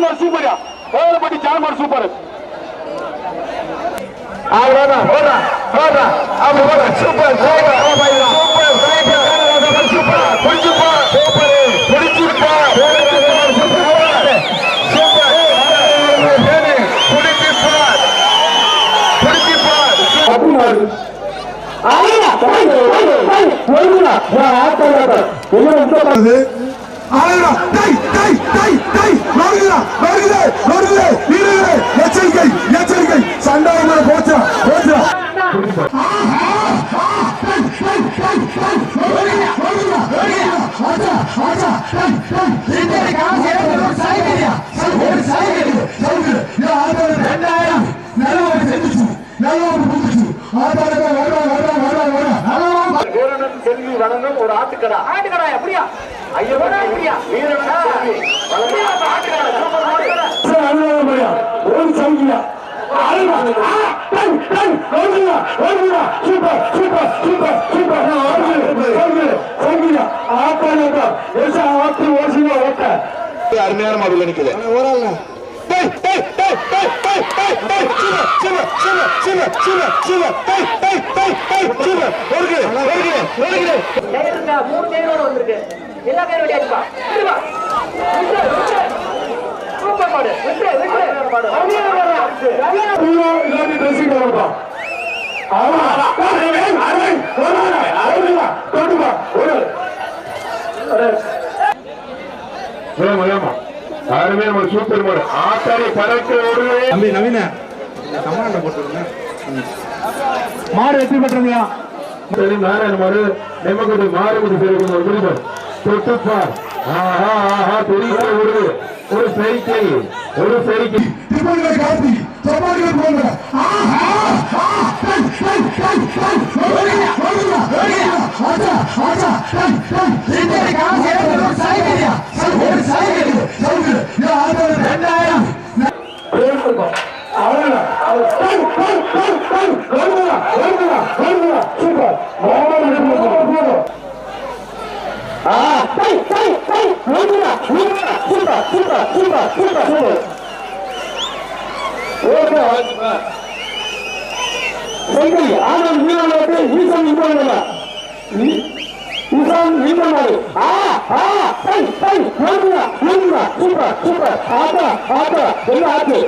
ஜான்மார் சூப்பர்யா கோவிலப்பட்டி ஜான்மார் super அவ்வளோடா super super super super super புடிச்சுப்பா super புடிச்சுப்பா சூப்பர் சூப்பர் புடிச்சுப்பா புடிச்சுப்பா அப்படினாரு வருது. ஆளுடா. டேய், டேய், டேய், டேய். வருகுதா, எச்சரிக்கை எச்சரிக்கை சண்டை உங்களை போச்சா போச்சா வீரனும் செல்வி வழங்கும் ஒரு ஆட்டுக்கடா. ஆட்டுக்கடா அப்படியா ஐயோ அப்படியா செல்வி வழங்கும் ஆட்டுக்கடா சூப்பர் ஆட்டுக்கடா. ஒரு சங்கியா அருமையான மாடுல நிக்குது. டைகருக்கா மூணு டைகரோட வந்திருக்கு. எல்லா விட்டுவா சூப்பர் மாடு விட்டு அருமையான சூப்பர் மாடு ஆத்தாரி பறக்க நவீன மாடு வெற்றி பெற்றமையா? சரி நாராயண மாடு நெம்மக்குடி மாறுபடி சேர்க்கும் ஒரு குடிமன் தொட்டுப்பார். ஆஹா ஆஹா பெரிய ஒரு ஒரு சைக்கிள் ஒரு திருப்பதிகளை காட்டி சப்பாடிகள் ஓடுங்க ஓடுங்க சூப்பர் சூப்பர் ஆட்டா ஆட்டா என்ன ஆட்டு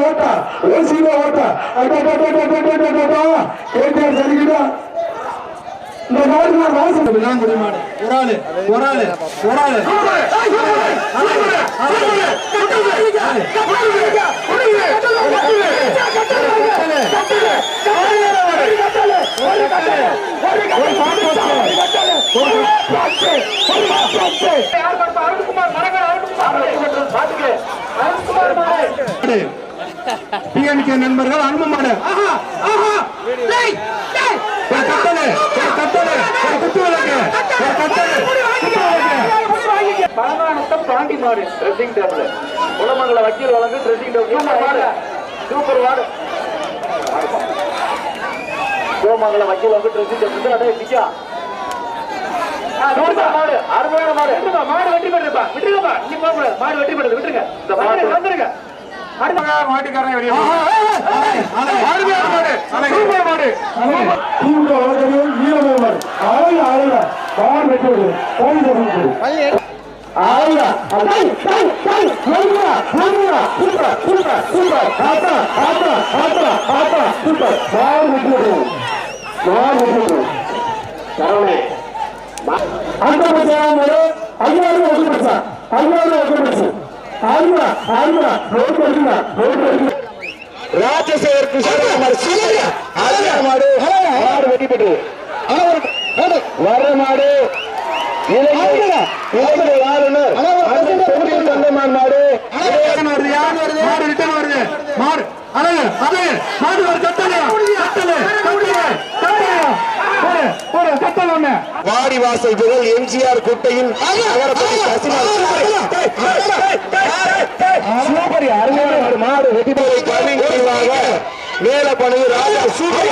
ஓட்டா. ஓசியில ஓட்டா. கேட்டார் சரிக்கிட்டா. இந்த நாடு நான் வாசம் விளாங்குடிமாடு ஒரு ஆளு ஒரு ஆளு ஒரு ஆளு யார் ட்ரெஸ்ஸிங் டேபிள் குளமங்கல வக்கீல் வழங்கு ட்ரெஸ்ஸிங் டேபிள் சூப்பர் மாடு சூப்பர் மாடு கோமங்கல வக்கீல் வந்து ட்ரெஸ்ஸிங் டேபிள் அடே சூப்பர் மாடு. அருமையான மாடு. மாடு வெற்றி பெற்றுப்பா விட்டுருங்கப்பா. நீ போக கூடாது மாடு வெற்றி பெற்றது விட்டுருங்க. இந்த மாடு வந்துருங்க மாட்டுக்காரன் வெளியே அருமையான மாடு மாடு மாடு வெட்டி பெற்று வர மாடு மாடு அழகு அழகு. மாடு ஒரு கட்டளை. ஒண்ணு. வாடி பள்ளிவாசல் புகழ் எம்ஜிஆர் குட்டையின் சூப்பர் அருமையான ஒரு மாடு. வெட்டிபோரை பணிவாக மேல பணிவு ராஜா சூப்பர்.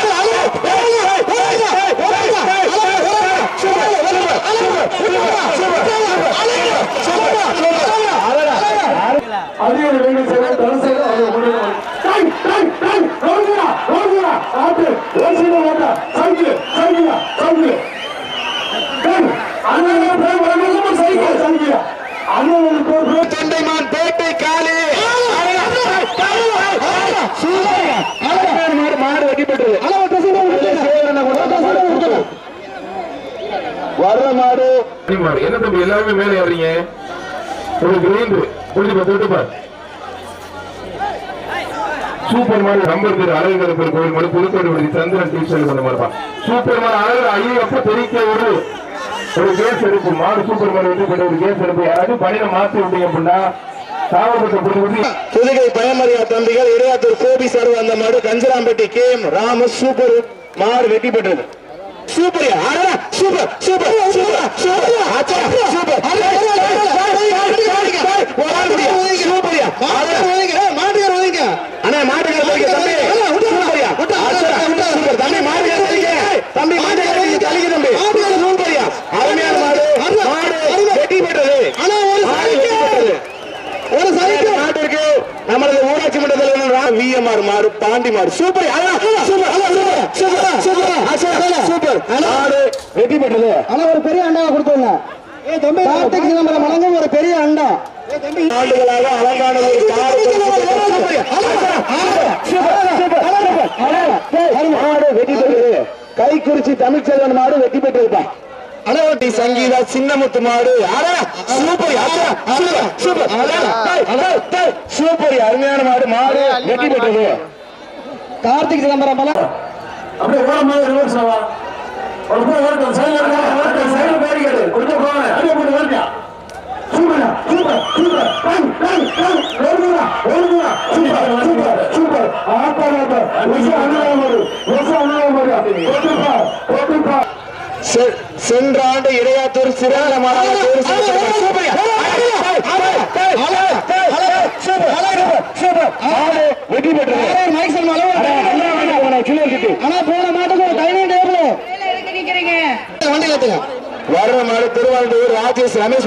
அதிக வேலை செய்ய தனசேக அதை முடியும் டை டை ஆட்டு ஓசில ஓட்டா சைக்கிள் சைக்கிள் சைக்கிள் டை அண்ணன் பேர் வரணும் சைக்கிள் சைக்கிள் அண்ணன் பேர் தொண்டைமான் பேட்டை காலி மாடு மாடு வெட்டிப்பட்டது வர்ற மாடு மாடு என்ன தம்பி எல்லாருமே மேலே ஏறீங்க உங்களுக்கு நீண்டு புரிஞ்சு பார்த்து விட்டு பாரு சூப்பர் மாடு நம்பர் பேர் கருப்பர் கோவில் மாடு புதுக்கோட்டை விடுதி சந்திரன் டீச்சர் பண்ண மாதிரி சூப்பர் மாடு அழகர் ஐயப்ப தெரிவிக்க ஒரு ஒரு கேஸ் எடுப்பு. மாடு சூப்பர் மாடு வெற்றி பெற்ற ஒரு கேஸ் எடுப்பு. யாராவது பணியை மாத்தி விட்டீங்க அப்படின்னா புதுகை பயமரியா தம்பிகள் இடையாத்தூர் கோபி சார் வந்த மாடு Kancharampatti K M Rama super மாடு வெற்றி பெற்றது. Super super super super super super தம்பி ஆச்சா, சூப்பர் தம்பி சூப்பர்யா அருமையான மாடு மாடு வெற்றி பெற்றது மாடு வெற்றி பெற்றது ஒரு சைக்கிள் நாட்டிற்கு நமது ஊராட்சி மன்ற தலைவர் விஎம்ஆர் மாடு பாண்டி மாடு சூப்பர் சூப்பர் சூப்பர் மாடு வெற்றி பெற்றது ஆனா ஒரு பெரிய அண்டாவை கொடுத்துருங்க கார்த்திக் சிதம்பரம் வழங்கும் ஒரு பெரிய அண்டா ஆண்டுகளாக அலங்கான ஒரு மாடு வெற்றி பெற்றது கைக்குறிச்சி தமிழ்ச்செல்வன் மாடு வெற்றி பெற்றிருப்பான் அனவட்டி சங்கீதா சின்னமுத்து மாடு சூப்பர் சூப்பர் சூப்பர் சூப்பர் அருமையான மாடு மாடு வெற்றி பெற்றது கார்த்திக் சிதம்பரம் பல அப்படியே ரிவர்ஸ் ஆவா சென்ற ஆண்டு இடையாத்தூர் தேர்வு செய்யப்பட்ட வெற்றி பெற்றது ஆனா போன மாட்டுக்கு ஒரு டைனிங் டேபிள் வண்டி கட்டுங்க வர்ற மாடு திருவாரூர் ராஜேஷ் ரமேஷ்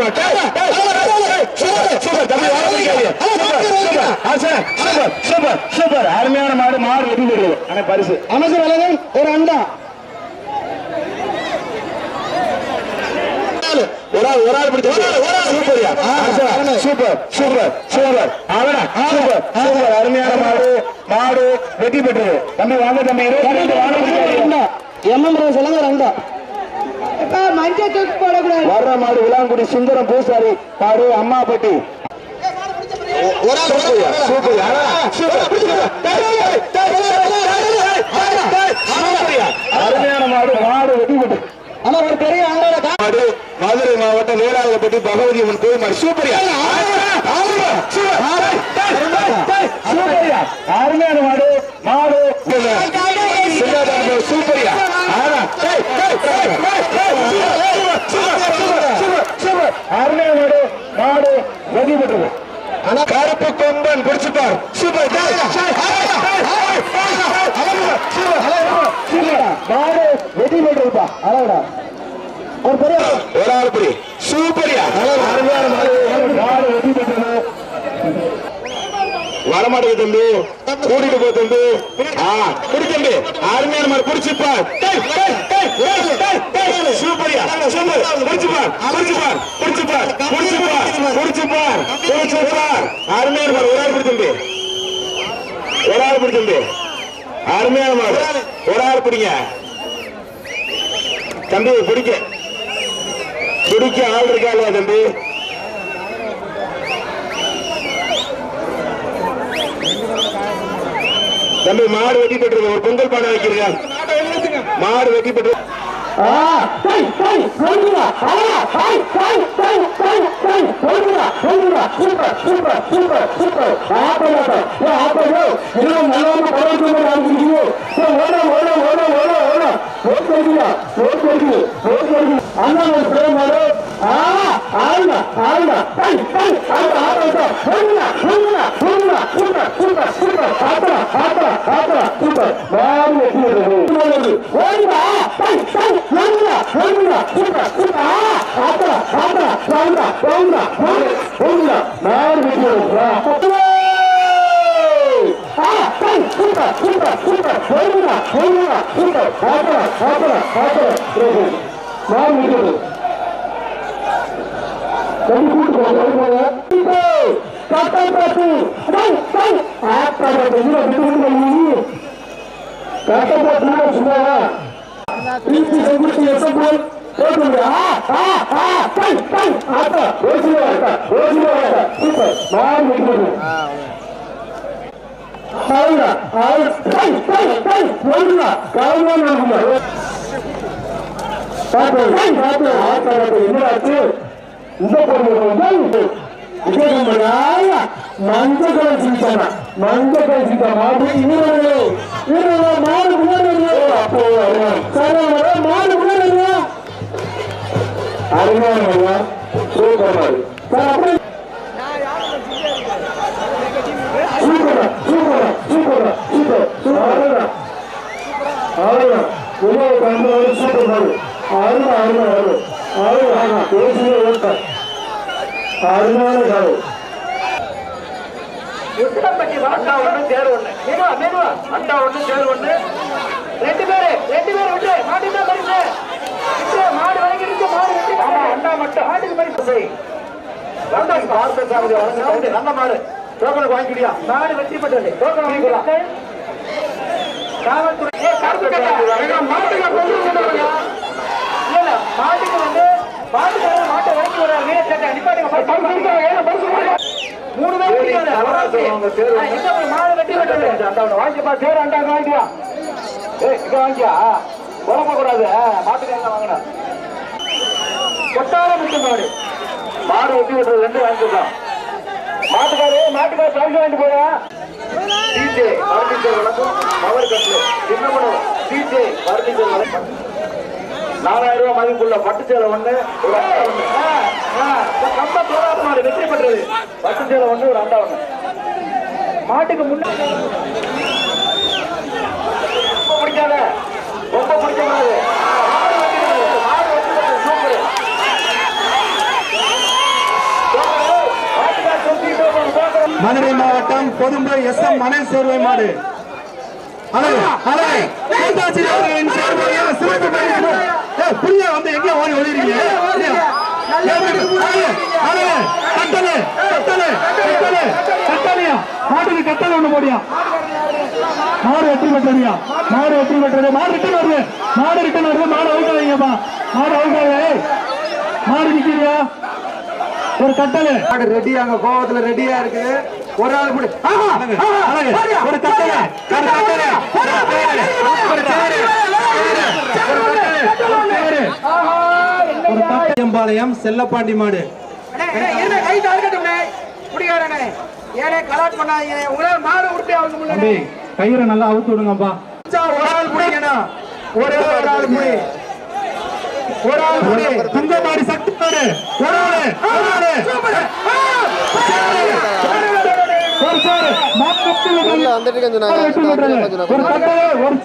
சூப்பர். அருமையான மாடு மாடு வெற்றி பெறுது ஆனா பரிசு. அமைச்சர் வழங்கும் ஒரு அண்டா. ஒரு ஆள் ஒரு ஆள் பிடிச்சு சூப்பர்யா? Super super super. அவனா சூப்பர் சூப்பர். அருமையான மாடு மாடு வெற்றி பெற்றது. தம்பி வாங்க தம்பி எம்எம் மஞ்சள் தூக்கி போடக்கூடாது வர்ற மாடு விளாங்குடி சுந்தரம் பூசாரி மாடு அம்மாப்பட்டி. அருமையான மாடு மாடு பெற்றது ஆனா ஒரு பெரிய மாடு மதுரை மாவட்டம் வேளாளப்பட்டி பகவதி அம்மன் கோயில் சூப்பர்யா அருமையான மாடு மாடு சூப்பர்யா ஆனா, மாடு மாடு வெற்றி பெற்றது ஆனா கருப்பு கொம்பன் பிடிச்சுப்பார் சூப்பர் மாடு வெற்றி பெற்றதுப்பா அளவுடா ஒரு பெரிய ஒரு ஆள் அருமையான மாடு மாடு பெற்றது வரமாட்டேங்குது தம்பி கூட்டிட்டு போ தம்பி. குடி தம்பி. அருமையான மாதிரி குடிச்சுப்பா சூப்பரியா சூப்பர். குடிச்சுப்பார் குடிச்சுப்பார் குடிச்சுப்பார் குடிச்சுப்பார் குடிச்சுப்பார் குடிச்சுப்பார் அருமையான மாதிரி ஒரு ஆள் குடிக்கம்பி தம்பி. ஒரு ஆள் பிடி தம்பி. அருமையான மாதிரி ஒரு ஆள் குடிங்க. தம்பி குடிக்க. குடிக்க ஆள் இருக்கா இல்லையா தம்பி. தம்பி மாடு வெட்டி பெற்றது ஒரு பொங்கல் பானை வைக்கிறீங்க. மாடு வெட்டி பெற்று அண்ணா ஆளுங்க ஆளுங்க டை டை ஆளுங்க ஆளுங்க ஒண்ணுங்க ஒண்ணுங்க ஒண்ணுங்க சூப்பர் சூப்பர் சூப்பர் ஆத்தரா ஆத்தரா ஆத்தரா சூப்பர் மாறி வெற்றி பெற்றது ஓடுங்க டை டை ஒண்ணுங்க ஒண்ணுங்க சூப்பர் சூப்பர் ஆத்தரா ஆத்தரா வாங்க வாங்க ஒண்ணுங்க மாறி வெற்றி பெற்றது சூப்பர் சூப்பர் சூப்பர் ஒழுங்குடா ஒழுங்குடா சூப்பர் ஆத்தரா ஆத்தரா ஆத்தரா மாறி வெற்றி கை கூட்டு போங்க கட்டை பாத்து டேய் டேய் ஆத்தா பாத்து நீ வந்து வந்து நீ கட்டை பாத்து நீ சும்மாவா பீச்சி செங்குட்டி எசபோல் போடுங்க ஆ ஆ ஆ டை டை ஆத்தா ஓசில ஆத்தா ஓசில ஆத்தா சூப்பர். அருமையான காலம் உத்தரம்பட்டி அண்டா ஒண்ணு தேர் ஒண்ணு. மெதுவா மெதுவா. அண்டா ஒண்ணு தேர் ஒண்ணு. ரெண்டு பேரு ரெண்டு பேரு விட்டு மாட்டு தான் பரிசு? மாடு வாங்கிருக்கு மாடு விட்டு ஆமா அண்டா மட்டும். மாட்டுக்கு பரிசு. செய் வந்தாங்க பார்த்த சாமி வழங்க நல்ல மாடு. டோக்கனுக்கு வாங்கிக்கிறியா மாடு வெற்றி பெற்றது. டோக்கன் வாங்கிக்கலாம் காவல்துறை. மாட்டுக்கு வந்து மாட்டுக்காரர் மாட்டை வாங்கி வர வீரர் சட்டை நிப்பாட்டுங்க மூணு பேர் பிடிக்காது. ஆ, எங்க போய் மாடு வெட்டி வெட்டுறது? அண்டாவனை வாங்கிப்பா, சேரு அண்டாவை வாங்கிக்கியா. ஏய், இங்க வாங்கிக்கியா? குழப்ப கூடாது. ஆ, மாட்டுக்கு எங்க வாங்கின? மாடு. மாடு வெட்டி வெட்டுறது ரெண்டு வாங்கிக்கலாம் மாட்டுக்காரு மாட்டுக்காரு பரிசு வாங்கிட்டு போயா டிஜே சின்ன பண்ணுவோம் டிஜே பர்னிச்சர் வழங்கும் நாலாயிரம் ரூபாய் மதிப்புள்ள பட்டு சேலை ஒண்ணு ஒரு அண்டா ஒண்ணு. வெற்றி பெற்றது. பட்டு சேலை ஒண்ணு ஒரு அண்டா ஒண்ணு. மாட்டுக்கு முன்னாடி ரொம்ப பிடிக்காத. ரொம்ப பிடிக்க கூடாது. மதுரை மாவட்டம் பொதும்பை எஸ் எம் மனை சேர்வை மாடு. சிறப்பு ஏய், புரியா வந்து எங்க ஓடி ஒளிறீங்க அழகு கட்டளை கட்டளை கட்டளை கட்டளையா மாட்டுக்கு கட்டளை ஒண்ணு போடியா மாடு வெற்றி பெற்றதுயா மாடு வெற்றி பெற்றது மாடு ரிட்டன் வருது மாடு ரிட்டன் வருது மாடு அவுட் ஆகுங்கப்பா மாடு அவுட் ஆகுது மாடு நிக்கிறியா ஒரு கட்டளை மாடு ரெடியா அங்க கோவத்துல ரெடியா இருக்குது ஒரு ஆள் முடி. பாரியா, ஒரு கட்டளை ஒரு கட்டளை ஒரு தேரு, ஒரு தட்டையம்பாளையம் செல்லப்பாண்டி மாடு. கயிறை நல்லா அவுத்து விடுங்கப்பா. ஒரு ஆள் முடிங்கண்ணா ஒரே ஒரு ஆள் முடி ஒரு ஆள் முடி துங்கமாடி சக்தி மாடு. ஒரு ஆளு ஒரு ஆளு. சாரு ஒரு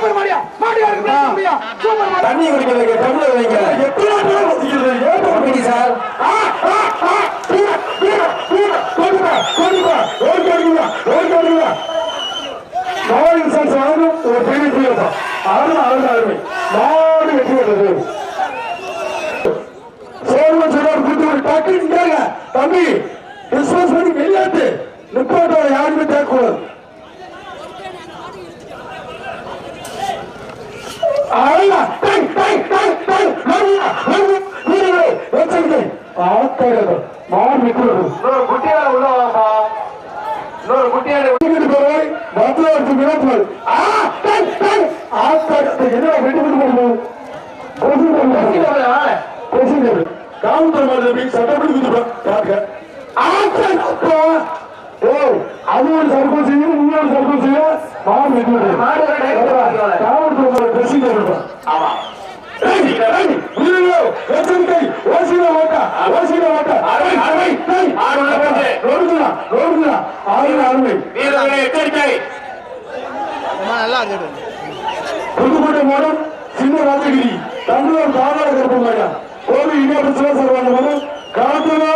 சூப்பர் மாடியா மாடியா இருக்கு சூப்பர் மாடியா தண்ணி குடிக்கிறதுக்கு டம்ளர் வைங்க. எத்தனை பேர் வச்சுக்கிறது ஏன் பண்ணி சார். ஆ ஆ ஆ பீரா பீரா பீரா. கொடுப்பா கொடுப்பா ஓடி கொடுப்பா ஓடி கொடுப்பா மாடு சார் சாரும் ஒரு பெரிய பீரப்பா அருமை அருமை அருமை. மாடு வெற்றி பெற்றது சேர்வன் சொன்னார் குட்டி ஒரு டக்கு நின்றாங்க தம்பி டிஸ்போஸ் பண்ணி வெளியாட்டு. நிப்பாட்டோட யாருமே கேட்கக்கூடாது ஆயா டை டை டை டை மரியா மரியா நீரே வெச்சங்க ஆத்தரது மார் நிக்குது இன்னொரு குட்டியால உள்ள வாப்பா இன்னொரு குட்டியால விட்டு போய் மதுரை வினோத் ஆ டை டை ஆத்தரது என்ன வெட்டி விட்டு போகுது பிரசிடென்ட் கவுண்டர் மாதிரி சட்டப்படி குதிப்பா பாருங்க ஆத்தரது ஓ அது ஒரு சர்க்கம் செய்யும் நீ ஒரு சர்க்கம் செய்ய மாடு மாடு ட்ரெஸ்ஸிங் இருக்கும் ஆமா எச்சரிக்கை ஓசியில ஓட்டா ஓசியில ஓட்டா. அருமை, அருமை. ஆறு அருமை வீரர்களை எச்சரிக்கை புதுக்கோட்டை மாவட்டம் சின்ன ராஜகிரி தமிழர் பாதாள கருப்பமாயா கோவில் இணைப்பு சிவசர்வான போது காத்துவே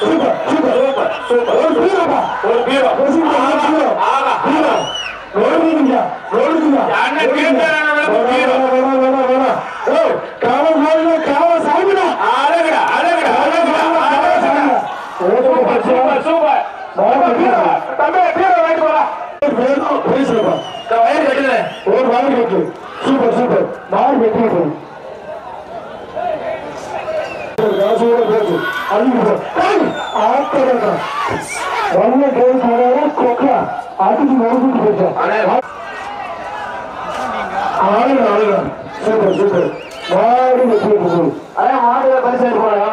சூப்பர் சூப்பர். சூப்பர் வெற்றி நல்ல டேஸ் கொக்கா அடிச்சு நோக்கிட்டு போயிட்டேன் ஆளுங்க ஆளுங்க சூப்பர் சூப்பர். மாடு வெற்றி அதான் மாடுல பரிசு எடுப்பாங்க